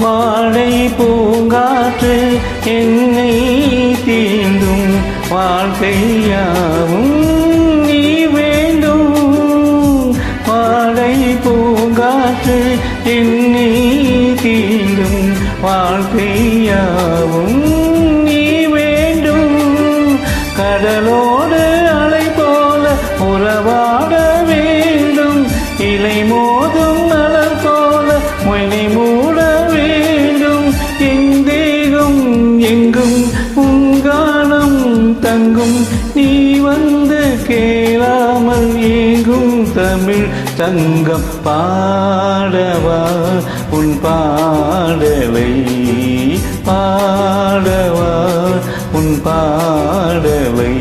வாழை பூங்காற்று என்னை தீண்டும். வாழ்க்கையாவும் நீ வேண்டும். வாழை பூங்காற்று என்னை தீண்டும். வாழ்க்கையாவும் நீ வேண்டும். கடலோடு அலை போல உறவாட வேண்டும். இலை தங்கம் பாடவா உன் பாடலை பாடவா? உன் பாடலை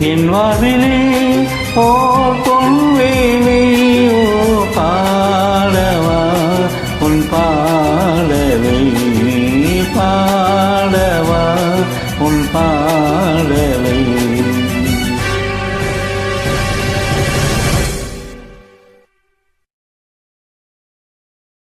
என் வாழ்விலே ஓர் பொன்வேலே ஓ பாடவா உன் பா